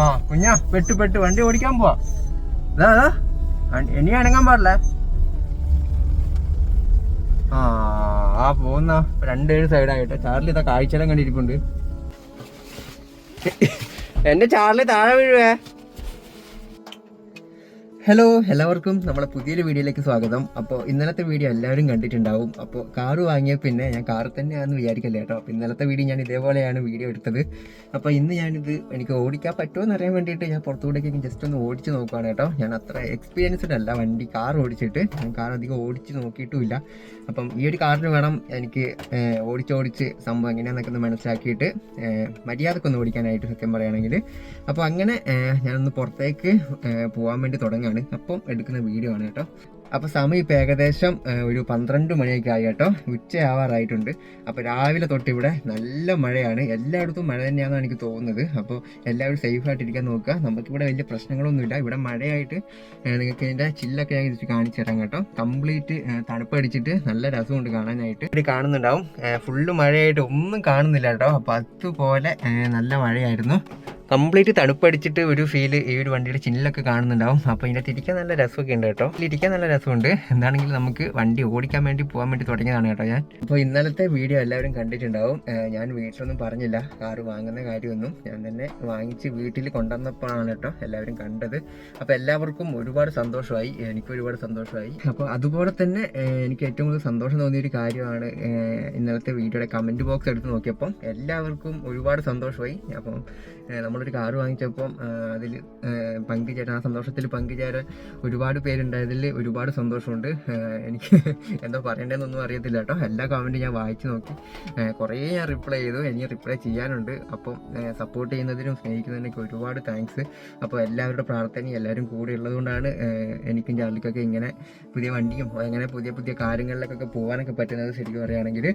ആ കുഞ്ഞാ പെട്ട് പെട്ട് വണ്ടി ഓടിക്കാൻ പോവാ. ഇതാ ഇനി അനങ്ങാൻ പാടില്ല. ആ ആ പോകുന്ന രണ്ടേഴ് സൈഡായിട്ട് ചാർലി ഇതാ കാഴ്ചയെല്ലാം കണ്ടിരിപ്പുണ്ട്. എന്റെ ചാർലി താഴെ വീഴുവേ. ഹലോ എല്ലാവർക്കും നമ്മളെ പുതിയൊരു വീഡിയോയിലേക്ക് സ്വാഗതം. അപ്പോൾ ഇന്നലത്തെ വീഡിയോ എല്ലാവരും കണ്ടിട്ടുണ്ടാവും. അപ്പോൾ കാറ് വാങ്ങിയ പിന്നെ ഞാൻ കാർ തന്നെയാണെന്ന് വിചാരിക്കല്ലേ കേട്ടോ. അപ്പോൾ ഇന്നലത്തെ വീഡിയോ ഞാൻ ഇതേപോലെയാണ് വീഡിയോ എടുത്തത്. അപ്പോൾ ഇന്ന് ഞാനിത് എനിക്ക് ഓടിക്കാൻ പറ്റുമോ എന്ന് അറിയാൻ വേണ്ടിയിട്ട് ഞാൻ പുറത്തുകൂടേക്ക് ജസ്റ്റ് ഒന്ന് ഓടിച്ച് നോക്കുകയാണ് കേട്ടോ. ഞാൻ അത്ര എക്സ്പീരിയൻസ്ഡ് അല്ല വണ്ടി കാർ ഓടിച്ചിട്ട്. ഞാൻ കാർ അധികം ഓടിച്ച് നോക്കിയിട്ടുമില്ല. അപ്പം ഈ ഒരു കാറിന് വേണം എനിക്ക് ഓടിച്ചോടിച്ച് സംഭവം എങ്ങനെയാണെന്നൊക്കെ ഒന്ന് മനസ്സിലാക്കിയിട്ട് മര്യാദക്കൊന്ന് ഓടിക്കാനായിട്ട് സത്യം പറയുകയാണെങ്കിൽ. അപ്പോൾ അങ്ങനെ ഞാനൊന്ന് പുറത്തേക്ക് പോകാൻ വേണ്ടി തുടങ്ങുകയാണ്. അപ്പം എടുക്കുന്ന വീഡിയോ ആണ് കേട്ടോ. അപ്പോൾ സമയം ഇപ്പോൾ ഏകദേശം ഒരു പന്ത്രണ്ട് മണിയൊക്കെ ആയി കേട്ടോ. ഉച്ചയാവാറായിട്ടുണ്ട്. അപ്പോൾ രാവിലെ തൊട്ട് ഇവിടെ നല്ല മഴയാണ്. എല്ലായിടത്തും മഴ തന്നെയാണെന്ന് എനിക്ക് തോന്നുന്നത്. അപ്പോൾ എല്ലാവരും സേഫ് ആയിട്ടിരിക്കാൻ നോക്കുക. നമുക്കിവിടെ വലിയ പ്രശ്നങ്ങളൊന്നുമില്ല. ഇവിടെ മഴയായിട്ട് നിങ്ങൾക്ക് ഇതിന്റെ ചില്ലൊക്കെ ഞാൻ ഇതിട്ട് കാണിച്ചു തരാം കേട്ടോ. കംപ്ലീറ്റ് തണുപ്പടിച്ചിട്ട് നല്ല രസമുണ്ട് കാണാനായിട്ട്. ഇവിടെ കാണുന്നുണ്ടാവും. ഫുള്ള് മഴയായിട്ട് ഒന്നും കാണുന്നില്ല കേട്ടോ. അപ്പോൾ അതുപോലെ നല്ല മഴയായിരുന്നു. കംപ്ലീറ്റ് തണുപ്പടിച്ചിട്ട് ഒരു ഫീൽ ഈ ഒരു വണ്ടിയുടെ ചിന്നിലൊക്കെ കാണുന്നുണ്ടാവും. അപ്പോൾ ഇതിനകത്ത് ഇരിക്കാൻ നല്ല രസമൊക്കെ ഉണ്ട് കേട്ടോ. ഇരിക്കാൻ നല്ല രസമുണ്ട്. എന്താണെങ്കിലും നമുക്ക് വണ്ടി ഓടിക്കാൻ വേണ്ടി പോകാൻ വേണ്ടി തുടങ്ങിയതാണ് കേട്ടോ ഞാൻ. അപ്പോൾ ഇന്നലത്തെ വീഡിയോ എല്ലാവരും കണ്ടിട്ടുണ്ടാവും. ഞാൻ വീട്ടിലൊന്നും പറഞ്ഞില്ല. കാറ് വാങ്ങുന്ന കാര്യമൊന്നും. ഞാൻ തന്നെ വാങ്ങിച്ച് വീട്ടിൽ കൊണ്ടുവന്നപ്പോഴാണ് കേട്ടോ എല്ലാവരും കണ്ടത്. അപ്പോൾ എല്ലാവർക്കും ഒരുപാട് സന്തോഷമായി. എനിക്ക് ഒരുപാട് സന്തോഷമായി. അപ്പോൾ അതുപോലെ തന്നെ എനിക്ക് ഏറ്റവും കൂടുതൽ സന്തോഷം തോന്നിയ ഒരു കാര്യമാണ് ഇന്നലത്തെ വീഡിയോയുടെ കമന്റ് ബോക്സ് എടുത്ത് നോക്കിയപ്പം എല്ലാവർക്കും ഒരുപാട് സന്തോഷമായി. അപ്പം നമ്മളൊരു കാർ വാങ്ങിച്ചപ്പം അതിൽ പങ്കുചേരാൻ ആ സന്തോഷത്തിൽ പങ്കുചേരാൻ ഒരുപാട് പേരുണ്ടായതിൽ ഒരുപാട് സന്തോഷമുണ്ട്. എനിക്ക് എന്തോ പറയേണ്ടതെന്നൊന്നും അറിയത്തില്ല കേട്ടോ. എല്ലാ കമന്റും ഞാൻ വായിച്ചു നോക്കി. കുറേ ഞാൻ റിപ്ലൈ ചെയ്തു. എനിക്ക് റിപ്ലൈ ചെയ്യാനുണ്ട്. അപ്പം സപ്പോർട്ട് ചെയ്യുന്നതിനും സ്നേഹിക്കുന്നതിനൊക്കെ ഒരുപാട് താങ്ക്സ് അപ്പോൾ എല്ലാവരുടെ പ്രാർത്ഥനയും എല്ലാവരും കൂടെ ഉള്ളതുകൊണ്ടാണ് എനിക്കും ചാർലിക്കൊക്കെ ഇങ്ങനെ പുതിയ വണ്ടിയും അങ്ങനെ പുതിയ പുതിയ കാര്യങ്ങളിലേക്കൊക്കെ പോകാനൊക്കെ പറ്റുന്നത് ശരിക്കും പറയുകയാണെങ്കിൽ.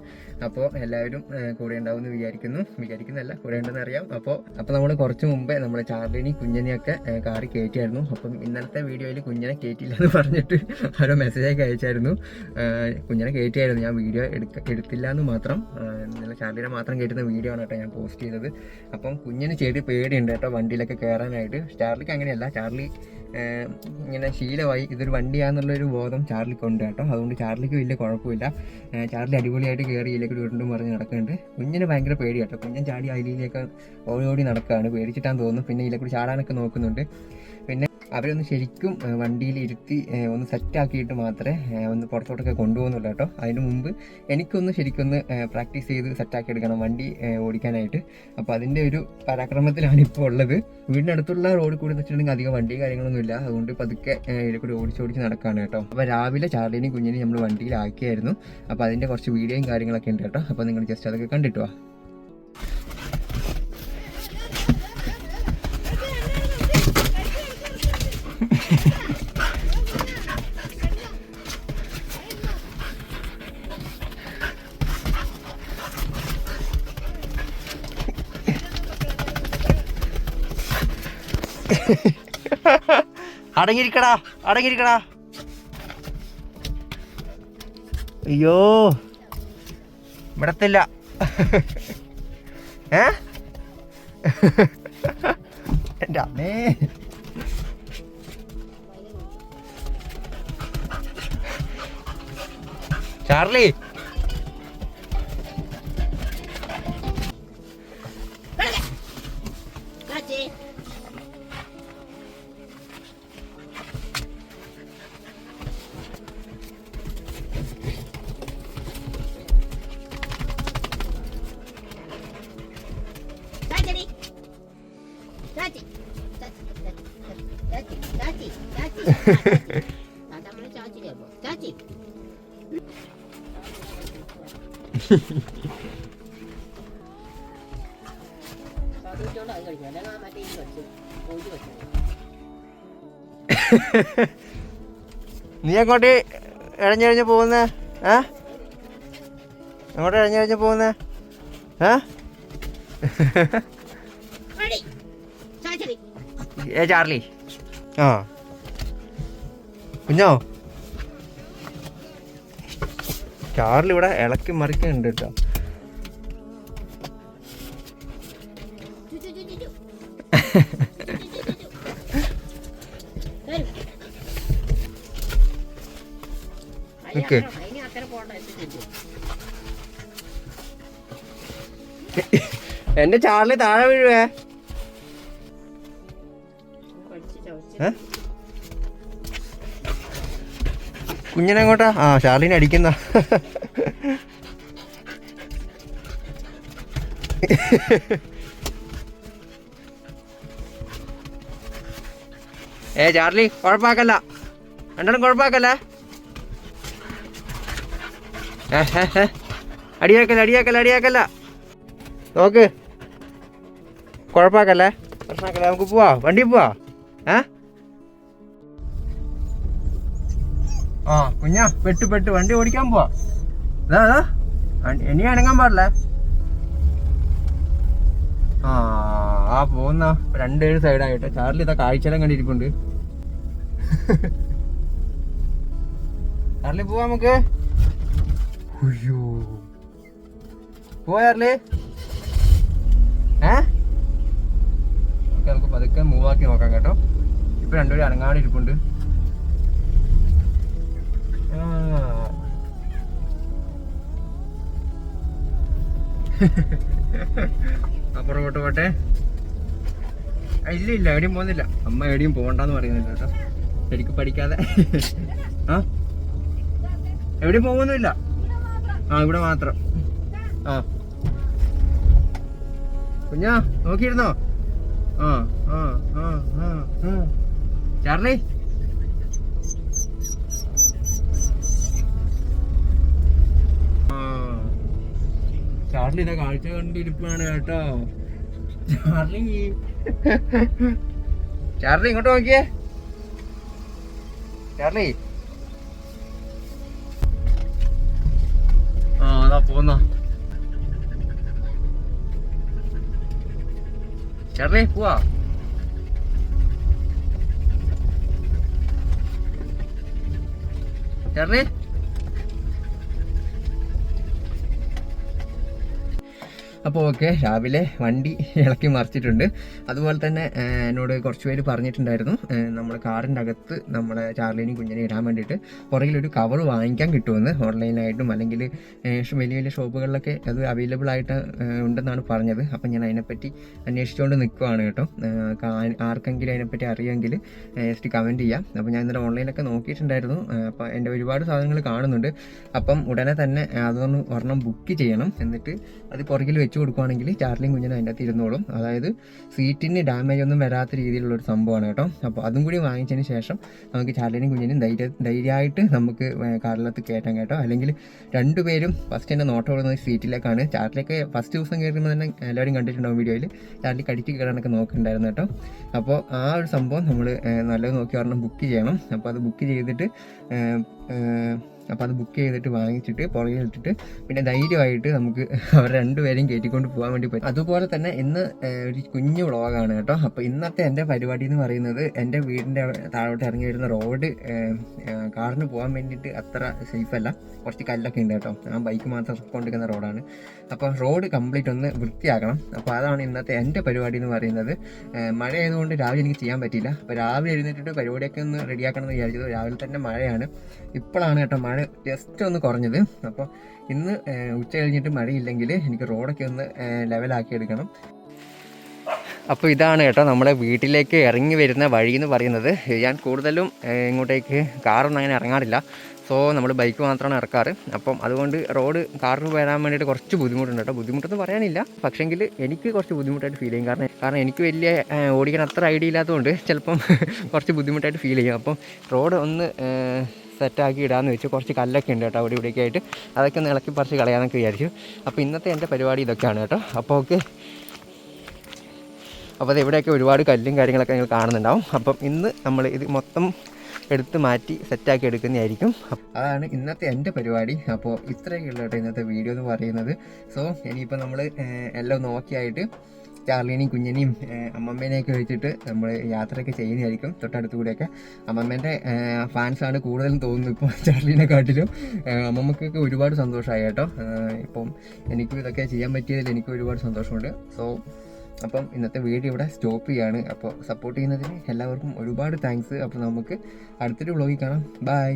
അപ്പോൾ എല്ലാവരും കൂടെ ഉണ്ടാവും എന്ന് വിചാരിക്കുന്നു. വിചാരിക്കുന്നല്ല കൂടെ ഉണ്ടെന്ന് അറിയാം. അപ്പോൾ അപ്പോൾ നമ്മൾ കുറച്ച് മുമ്പേ നമ്മുടെ ചാർലിനി കുഞ്ഞനെയൊക്കെ കാറി കയറ്റിയായിരുന്നു. അപ്പം ഇന്നലത്തെ വീഡിയോയിൽ കുഞ്ഞിനെ കയറ്റിയില്ല എന്ന് പറഞ്ഞിട്ട് ഓരോ മെസ്സേജൊക്കെ അയച്ചായിരുന്നു. കുഞ്ഞിനെ കയറ്റിയായിരുന്നു. ഞാൻ വീഡിയോ എടുക്ക എടുത്തില്ല എന്ന് മാത്രം ഇന്നലെ ചാർലിനെ മാത്രം കയറ്റുന്ന വീഡിയോ ആണ് കേട്ടോ ഞാൻ പോസ്റ്റ് ചെയ്തത്. അപ്പം കുഞ്ഞിന് ചെറിയ പേടിയുണ്ട് കേട്ടോ വണ്ടിയിലൊക്കെ കയറാനായിട്ട്. ചാർലിക്ക് അങ്ങനെയല്ല. ചാർലി ഇങ്ങനെ ശീലമായി ഇതൊരു വണ്ടിയാന്നുള്ളൊരു ബോധം ചാർലിക്ക് ഉണ്ട് കേട്ടോ. അതുകൊണ്ട് ചാർലിക്ക് വലിയ കുഴപ്പമില്ല. ചാർലി അടിപൊളിയായിട്ട് കയറി ഇതിലേക്ക് വീണ്ടും പറഞ്ഞ് നടക്കുന്നുണ്ട്. കുഞ്ഞിന് ഭയങ്കര പേടി കേട്ടോ. കുഞ്ഞൻ ചാടി അതിലേക്ക് ഓടി ഓടി നടക്കുകയാണ് പേടിച്ചിട്ടാന്ന് തോന്നുന്നു. പിന്നെ ഇതിലേക്കൂടി ചാടാനൊക്കെ നോക്കുന്നുണ്ട്. അവരൊന്ന് ശരിക്കും വണ്ടിയിൽ ഇരുത്തി ഒന്ന് സെറ്റാക്കിയിട്ട് മാത്രമേ ഒന്ന് പുറത്തോട്ടൊക്കെ കൊണ്ടുപോകുന്നുള്ളൂ കേട്ടോ. അതിന് മുമ്പ് എനിക്കൊന്ന് ശരിക്കൊന്ന് പ്രാക്ടീസ് ചെയ്ത് സെറ്റാക്കി എടുക്കണം വണ്ടി ഓടിക്കാനായിട്ട്. അപ്പോൾ അതിന്റെ ഒരു പരാക്രമത്തിലാണ് ഇപ്പോൾ ഉള്ളത്. വീടിനടുത്തുള്ള റോഡ് കൂടി എന്ന് വെച്ചിട്ടുണ്ടെങ്കിൽ അധികം വണ്ടി കാര്യങ്ങളൊന്നും ഇല്ല. അതുകൊണ്ട് പതുക്കെ ഇതിൽ കൂടി ഓടിച്ച് ഓടിച്ച് നടക്കുകയാണ് കേട്ടോ. അപ്പോൾ രാവിലെ ചാർലിനെയും കുഞ്ഞിനെയും നമ്മൾ വണ്ടിയിലാക്കിയായിരുന്നു. അപ്പോൾ അതിന്റെ കുറച്ച് വീഡിയോയും കാര്യങ്ങളൊക്കെ ഉണ്ട് കേട്ടോ. അപ്പോൾ നിങ്ങൾ ജസ്റ്റ് അതൊക്കെ കണ്ടിട്ട് വാ. അടങ്ങിയിരിക്കടാ അടങ്ങിയിരിക്കടാ. അയ്യോ ഇവിടത്തില്ല ഏ? എന്റെ അമ്മേ. ചാർലി. നീ അങ്ങോട്ട് ഇഴഞ്ഞിഴഞ്ഞ് പോകുന്ന? ആ? അങ്ങോട്ട് ഇഴഞ്ഞിഴഞ്ഞ് പോകുന്ന? ആ? ഏ ചാർലി. ആ. കുഞ്ഞോ? ചാർലി ഇവിടെ ഇളക്കി മറിക്കുന്നുണ്ട് കേട്ടോ. എന്റെ ചാർലി താഴെ വീഴുവേ. ഏ? കുഞ്ഞിനെങ്ങോട്ടാ? ആ ഷാർലിനെ അടിക്കുന്ന? ഏ ചാർലി കുഴപ്പാക്കല്ല രണ്ടെണ്ണം കുഴപ്പാക്കല്ലേ. അടിയാക്കല്ല അടിയാക്കല്ല അടിയാക്കല്ല. നോക്ക്. കുഴപ്പാക്കല്ലേ പ്രശ്നമാക്കല്ലേ നമുക്ക് പോവാ. വണ്ടി പോവാ. ഏ? ആ കുഞ്ഞാ പെട്ട് പെട്ട് വണ്ടി ഓടിക്കാൻ പോവാ. അതാ ഇനി അനങ്ങാൻ പാടില്ല. ആ ആ പോകുന്ന രണ്ടേഴ് സൈഡായിട്ട് ചാർലി ഇതാ കാഴ്ചയെല്ലാം കണ്ടിരിപ്പുണ്ട്. ചാർലി പോവാ നമുക്ക്. അയ്യോ. പോവാ ഏ? നമുക്ക് പതുക്കെ മൂവാക്കി നോക്കാം കേട്ടോ. ഇപ്പൊ രണ്ടുപേരും അനങ്ങാണ്ട് അപ്പുറം പോട്ടെ. ഇല്ല ഇല്ല എവിടെയും പോകുന്നില്ല. അമ്മ എവിടെയും പോകണ്ടെന്ന് പറയുന്നില്ല കേട്ടോ. ശരിക്കും പഠിക്കാതെ. ആ? എവിടെയും പോകുന്നില്ല ആ ഇവിടെ മാത്രം. ആ. കുഞ്ഞാ നോക്കിയിരുന്നോ? ആ ആ ആ ആ. ചാർലി? ചാർലി ഇതാ കാഴ്ച കണ്ടിരിപ്പാണ് കേട്ടോ. ചാർലി. ചാർലി ഇങ്ങോട്ട് നോക്കിയേ. ചാർലി. ആ അതാ പോന്ന. ചാർലി പോവാ. ചാർലി. അപ്പോൾ ഓക്കെ രാവിലെ വണ്ടി ഇളക്കി മറിച്ചിട്ടുണ്ട്. അതുപോലെ തന്നെ എന്നോട് കുറച്ച് പേര് പറഞ്ഞിട്ടുണ്ടായിരുന്നു നമ്മുടെ കാറിന്റെ അകത്ത് നമ്മുടെ ചാർലിനെയും കുഞ്ഞിനെ ഇടാൻ വേണ്ടിയിട്ട് പുറകിലൊരു കവർ വാങ്ങിക്കാൻ കിട്ടുമെന്ന് ഓൺലൈനായിട്ടും അല്ലെങ്കിൽ വലിയ വലിയ ഷോപ്പുകളിലൊക്കെ അത് അവൈലബിൾ ആയിട്ട് ഉണ്ടെന്നാണ് പറഞ്ഞത്. അപ്പം ഞാൻ അതിനെപ്പറ്റി അന്വേഷിച്ചുകൊണ്ട് നിൽക്കുവാണ് കേട്ടോ. ആർക്കെങ്കിലും അതിനെപ്പറ്റി അറിയാമെങ്കിൽ ജസ്റ്റ് കമന്റ് ചെയ്യാം. അപ്പോൾ ഞാൻ ഇന്നലെ ഓൺലൈനൊക്കെ നോക്കിയിട്ടുണ്ടായിരുന്നു. അപ്പോൾ എന്റെ ഒരുപാട് സാധനങ്ങൾ കാണുന്നുണ്ട്. അപ്പം ഉടനെ തന്നെ അതൊന്ന് ഒരെണ്ണം ബുക്ക് ചെയ്യണം. എന്നിട്ട് അത് പുറകിൽ വെച്ച് കൊടുക്കുവാണെങ്കിൽ ചാർലിംഗ് കുഞ്ഞിന് അതിന്റെ അകത്ത് ഇരുന്നോളും. അതായത് സീറ്റിന് ഡാമേജ് ഒന്നും വരാത്ത രീതിയിലുള്ള ഒരു സംഭവമാണ് കേട്ടോ. അപ്പോൾ അതും കൂടി വാങ്ങിച്ചതിന് ശേഷം നമുക്ക് ചാർലിനും കുഞ്ഞിനും ധൈര്യ ധൈര്യമായിട്ട് നമുക്ക് കാറിലത്ത് കയറ്റാം കേട്ടോ. അല്ലെങ്കിൽ രണ്ടുപേരും ഫസ്റ്റ് തന്നെ നോട്ടം ഓടുന്നത് സീറ്റിലേക്കാണ്. ചാർലിയൊക്കെ ഫസ്റ്റ് ദിവസം കയറുമ്പോൾ തന്നെ എല്ലാവരും കണ്ടിട്ടുണ്ടാവും വീഡിയോയിൽ. ചാർലി കടിച്ച് കയറാനൊക്കെ നോക്കുന്നുണ്ടായിരുന്നു കേട്ടോ. അപ്പോൾ ആ ഒരു സംഭവം നമ്മൾ നല്ലത് നോക്കി ഒരെണ്ണം ബുക്ക് ചെയ്യണം. അപ്പോൾ അത് ബുക്ക് ചെയ്തിട്ട് അപ്പോൾ അത് ബുക്ക് ചെയ്തിട്ട് വാങ്ങിച്ചിട്ട് പുറകിൽ ഇട്ടിട്ട് പിന്നെ ധൈര്യമായിട്ട് നമുക്ക് അവർ രണ്ടുപേരെയും കയറ്റിക്കൊണ്ട് പോകാൻ വേണ്ടി പറ്റും. അതുപോലെ തന്നെ ഇന്ന് ഒരു കുഞ്ഞു വ്ളോഗാണ് കേട്ടോ. അപ്പോൾ ഇന്നത്തെ എന്റെ പരിപാടി എന്ന് പറയുന്നത് എന്റെ വീടിന്റെ താഴോട്ട് ഇറങ്ങി വരുന്ന റോഡ് കാറിന് പോകാൻ വേണ്ടിയിട്ട് അത്ര സേഫ് അല്ല. കുറച്ച് കല്ലൊക്കെ ഉണ്ട് കേട്ടോ. ഞാൻ ബൈക്ക് മാത്രം കൊണ്ടിരിക്കുന്ന റോഡാണ് അപ്പോൾ റോഡ് കംപ്ലീറ്റ് ഒന്ന് വൃത്തിയാക്കണം. അപ്പോൾ അതാണ് ഇന്നത്തെ എന്റെ പരിപാടി എന്ന് പറയുന്നത്. മഴ ആയതുകൊണ്ട് രാവിലെ എനിക്ക് ചെയ്യാൻ പറ്റിയില്ല. അപ്പോൾ രാവിലെ എഴുന്നേറ്റിട്ട് പരിപാടിയൊക്കെ ഒന്ന് റെഡിയാക്കണം എന്ന് വിചാരിച്ചത് രാവിലെ തന്നെ മഴയാണ്. ഇപ്പോഴാണ് കേട്ടോ മഴ ജസ്റ്റ് ഒന്ന് കുറഞ്ഞത്. അപ്പോൾ ഇന്ന് ഉച്ച കഴിഞ്ഞിട്ട് മഴയില്ലെങ്കിൽ എനിക്ക് റോഡൊക്കെ ഒന്ന് ലെവലാക്കി എടുക്കണം. അപ്പോൾ ഇതാണ് കേട്ടോ നമ്മുടെ വീട്ടിലേക്ക് ഇറങ്ങി വരുന്ന വഴി എന്ന് പറയുന്നത്. ഞാൻ കൂടുതലും ഇങ്ങോട്ടേക്ക് കാറൊന്നും അങ്ങനെ ഇറങ്ങാറില്ല. സോ നമ്മൾ ബൈക്ക് മാത്രമാണ് ഇറക്കാറ്. അപ്പം അതുകൊണ്ട് റോഡ് കാറിന് വരാൻ വേണ്ടിയിട്ട് കുറച്ച് ബുദ്ധിമുട്ടുണ്ട് കേട്ടോ. ബുദ്ധിമുട്ടെന്ന് പറയാനില്ല. പക്ഷേങ്കിൽ എനിക്ക് കുറച്ച് ബുദ്ധിമുട്ടായിട്ട് ഫീൽ ചെയ്യും. കാരണം കാരണം എനിക്ക് വലിയ ഓടിക്കാൻ അത്ര ഐഡിയ ഇല്ലാത്തതുകൊണ്ട് ചിലപ്പം കുറച്ച് ബുദ്ധിമുട്ടായിട്ട് ഫീൽ ചെയ്യും. അപ്പം റോഡ് ഒന്ന് സെറ്റാക്കി ഇടാമെന്ന് വെച്ച് കുറച്ച് കല്ലൊക്കെ ഉണ്ട് കേട്ടോ അവിടെ ഇവിടെയൊക്കെ ആയിട്ട് അതൊക്കെ ഒന്ന് ഇളക്കി പറിച്ച് കളയാമെന്നൊക്കെ വിചാരിച്ചു. അപ്പോൾ ഇന്നത്തെ എന്റെ പരിപാടി ഇതൊക്കെയാണ് കേട്ടോ. അപ്പോൾ ഓക്കെ. അപ്പോൾ അത് ഇവിടെയൊക്കെ ഒരുപാട് കല്ലും കാര്യങ്ങളൊക്കെ നിങ്ങൾ കാണുന്നുണ്ടാവും. അപ്പം ഇന്ന് നമ്മൾ ഇത് മൊത്തം എടുത്ത് മാറ്റി സെറ്റാക്കി എടുക്കുന്നതായിരിക്കും. അതാണ് ഇന്നത്തെ എന്റെ പരിപാടി. അപ്പോൾ ഇത്രയൊക്കെ ഉള്ളൂ കേട്ടോ ഇന്നത്തെ വീഡിയോ എന്ന് പറയുന്നത്. സോ ഇനിയിപ്പോൾ നമ്മൾ എല്ലാം നോക്കിയായിട്ട് ചാർലിനെയും കുഞ്ഞിനെയും അമ്മമ്മേനെയൊക്കെ വെച്ചിട്ട് നമ്മൾ യാത്രയൊക്കെ ചെയ്യുന്നതായിരിക്കും തൊട്ടടുത്ത് കൂടെയൊക്കെ അമ്മമ്മേന്റെ ഫാൻസാണ് കൂടുതലും തോന്നുന്നു ഇപ്പോൾ ചാർലിനെ കാട്ടിലും. അമ്മമ്മക്കൊക്കെ ഒരുപാട് സന്തോഷമായി കേട്ടോ. ഇപ്പം എനിക്കും ഇതൊക്കെ ചെയ്യാൻ പറ്റിയതിൽ എനിക്ക് ഒരുപാട് സന്തോഷമുണ്ട്. സോ അപ്പം ഇന്നത്തെ വീഡിയോ ഇവിടെ സ്റ്റോപ്പ് ചെയ്യാണ്. അപ്പോൾ സപ്പോർട്ട് ചെയ്യുന്നതിന് എല്ലാവർക്കും ഒരുപാട് താങ്ക്സ്. അപ്പോൾ നമുക്ക് അടുത്തൊരു വ്ളോഗിൽ കാണാം. ബൈ.